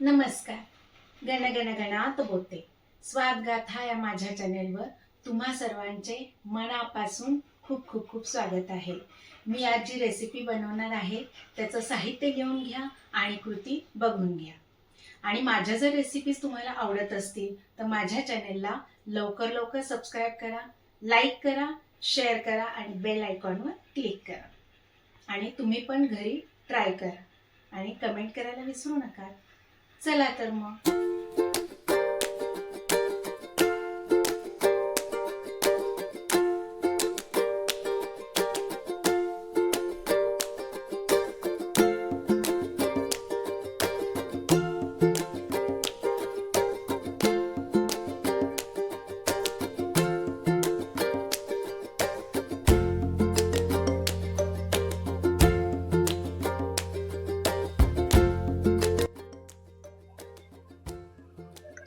नमस्कार. गण गण गणात बोलते स्वादगाथा या माझ्या चॅनेलवर तुम्हा सर्वांचे मनापासून खूप खूप खूप स्वागत आहे. मी आज जी रेसिपी बनवणार आहे त्याचं साहित्य घेऊन घ्या आणि कृती बघून घ्या. आणि माझ्या जर रेसिपीज तुम्हाला आवडत असतील तर माझ्या चॅनेलला लवकर लवकर सबस्क्राईब करा लाईक करा शेअर करा आणि बेल आयकॉनवर क्लिक करा. आणि तुम्ही पण घरी ट्राय करा. आणि कमेंट करायला विसरू नका. चला तर मग.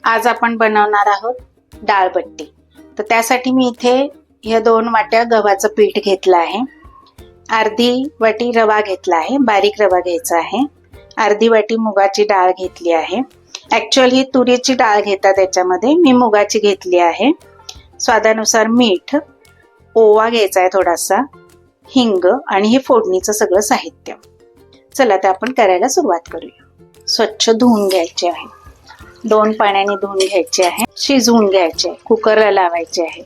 आज आपण बनवणार आहोत डाळबट्टी तर त्यासाठी मी इथे ह्या दोन वाट्या गव्हाचं पीठ घेतलं आहे. अर्धी वाटी रवा घेतला आहे बारीक रवा घ्यायचा आहे. अर्धी वाटी मुगाची डाळ घेतली आहे. ॲक्च्युअली तुरीची डाळ घेतात त्याच्यामध्ये मी मुगाची घेतली आहे. स्वादानुसार मीठ ओवा घ्यायचा आहे थोडासा हिंग आणि हे फोडणीचं सगळं साहित्य. चला तर आपण करायला सुरुवात करूया. स्वच्छ धुवून घ्यायचे आहे. दोन पाण्याने धुवून घ्यायचे आहे शिजवून घ्यायचे आहे कुकरला लावायचे आहे.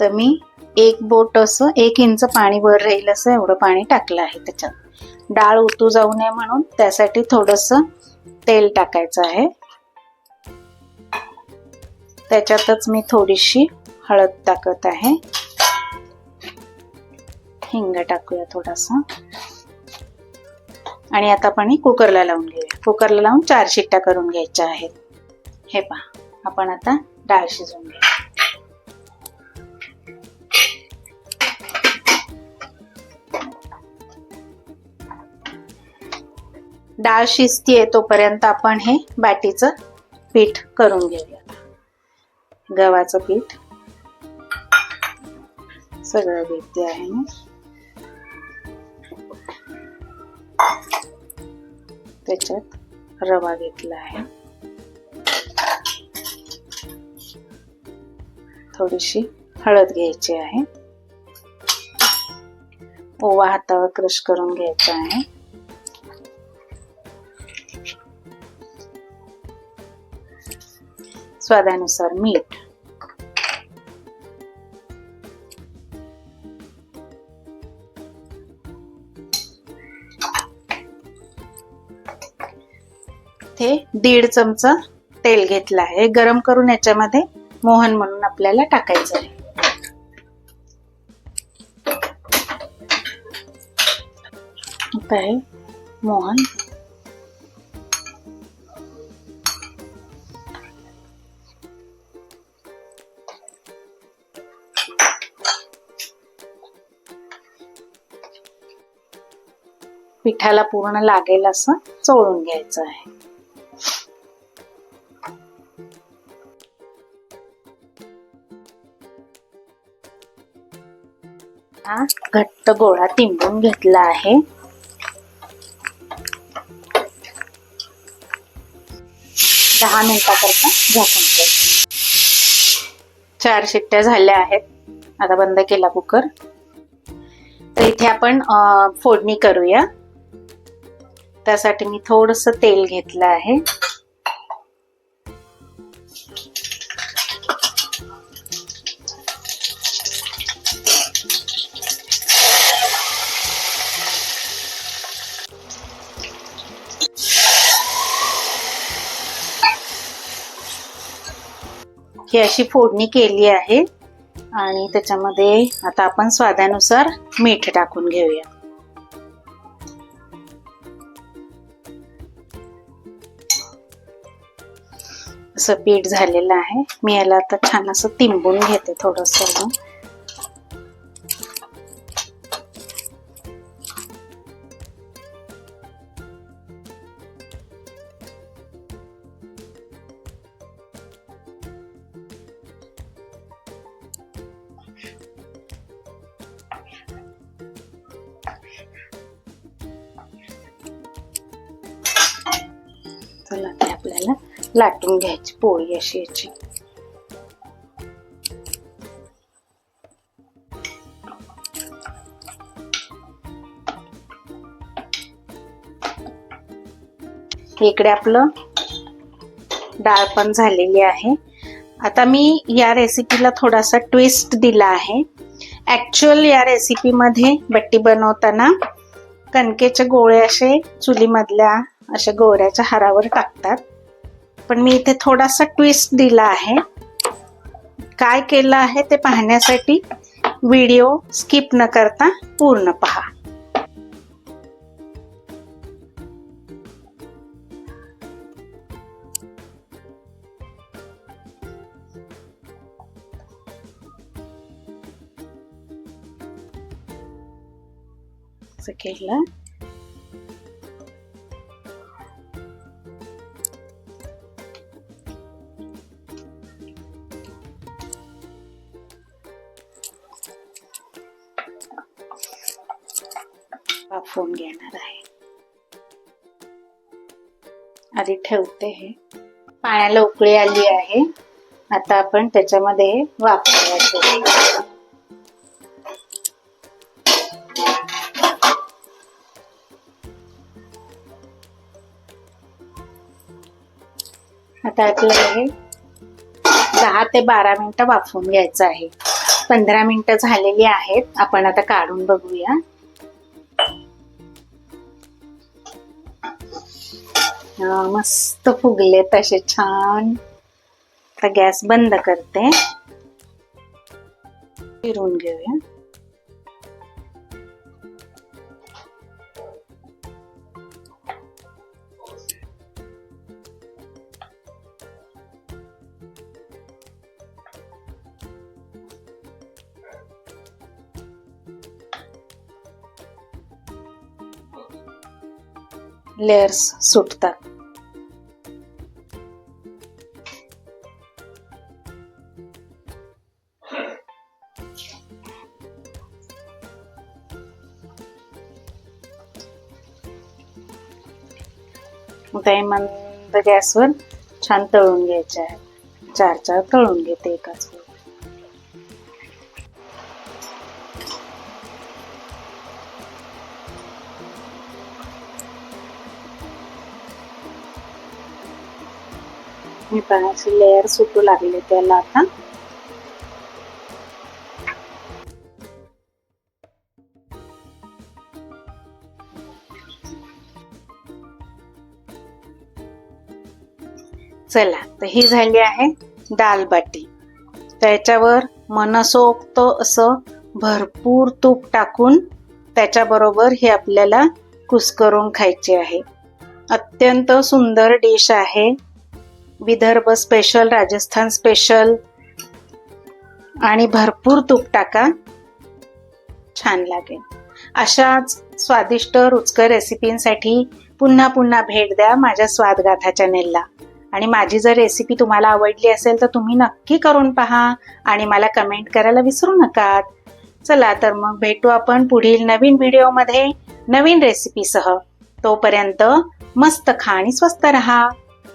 तर मी एक बोट असं एक इंच पाणी वर राहील असं एवढं पाणी टाकलं आहे त्याच्यात. डाळ उतू जाऊ नये म्हणून त्यासाठी थोडस तेल टाकायचं आहे. त्याच्यातच मी थोडीशी हळद टाकत आहे. हिंग टाकूया थोडासा. आणि आता आपण कुकरला लावून घेऊया. कुकरला लावून चार शिट्ट्या करून घ्यायच्या आहेत. हे पहा आपण आता डाळ शिजवून घेऊ. डाळ शिजतीये तोपर्यंत आपण हे बाटीचं पीठ करून घेऊया. गव्हाचं पीठ सगळं घेते आहे त्याच्यात रवा घेतला आहे. थोडीशी हळद घ्यायची आहे. ओवा हातावर क्रश करून घ्यायचा आहे. स्वादानुसार मीठ. ते दीड चमचा तेल घेतलं आहे. गरम करून याच्यामध्ये मोहन म्हणून आपल्याला टाकायचं आहे मोहन. पिठाला पूर्ण लागेल असं चोळून घ्यायचं आहे. हा घट्ट गोळा तिंबून घेतला आहे. दहा मिनिटाकरता झाकून ठेव. चार शिट्ट्या झाल्या आहेत. आता बंद केला कुकर. तर इथे आपण फोडणी करूया. त्यासाठी मी थोडस तेल घेतलं आहे. ही अशी फोडणी केली आहे. आणि त्याच्यामध्ये आता आपण स्वादानुसार मीठ टाकून घेऊया. असं पीठ झालेलं आहे. मी याला आता छान असं तिंबून घेते थोडंसं. चला ते आपल्याला लाटून घ्यायची पोळी अशी याची. इकडे आपलं डाळ पण झालेली आहे. आता मी या रेसिपीला थोडासा ट्विस्ट दिला आहे. ॲक्च्युअल या रेसिपीमध्ये बट्टी बनवताना कणकेचे गोळे असे चुलीमधल्या अशा गोऱ्याच्या हारावर टाकतात. पण मी इथे थोडासा ट्विस्ट दिला आहे. काय केलं आहे ते पाहण्यासाठी व्हिडिओ स्किप न करता पूर्ण पहा. केलं. वाफवून घेणार आहे. आधी ठेवते हे. पाण्याला उकळी आली आहे. आता आपण त्याच्यामध्ये वापरायचं. आता आपल्याला हे दहा ते बारा मिनिटं वाफवून घ्यायचं आहे. पंधरा मिनिटं झालेली आहेत. आपण आता काढून बघूया. मस्त फुगले तसे छान. आता गॅस बंद करते. फिरून घेऊया. लेअर्स सुटतात काही मंद गॅसवर छान तळून घ्यायचे आहे चार चार तळून घेते एकाच वेळी. मी पाण्याचे लेअर सुटू लागले त्याला आता. चला तर ही झाली आहे दाल बाटी त्याच्यावर मनसोक्त असं भरपूर तूप टाकून त्याच्याबरोबर हे आपल्याला कुस्करून खायचे आहे. अत्यंत सुंदर डिश आहे. विदर्भ स्पेशल राजस्थान स्पेशल आणि भरपूर तूप टाका. छान लागेल. अशाच स्वादिष्ट रुचकर रेसिपींसाठी पुन्हा पुन्हा भेट द्या माझ्या स्वादगाथा चॅनेलला आणि माझी जर रेसिपी तुम्हाला आवडली असेल तर तुम्ही नक्की करून पहा आणि मला कमेंट करायला विसरू नका चला तर मग भेटू आपण पुढील नवीन व्हिडिओमध्ये नवीन रेसिपीसह तोपर्यंत मस्त खा आणि स्वस्त रहा.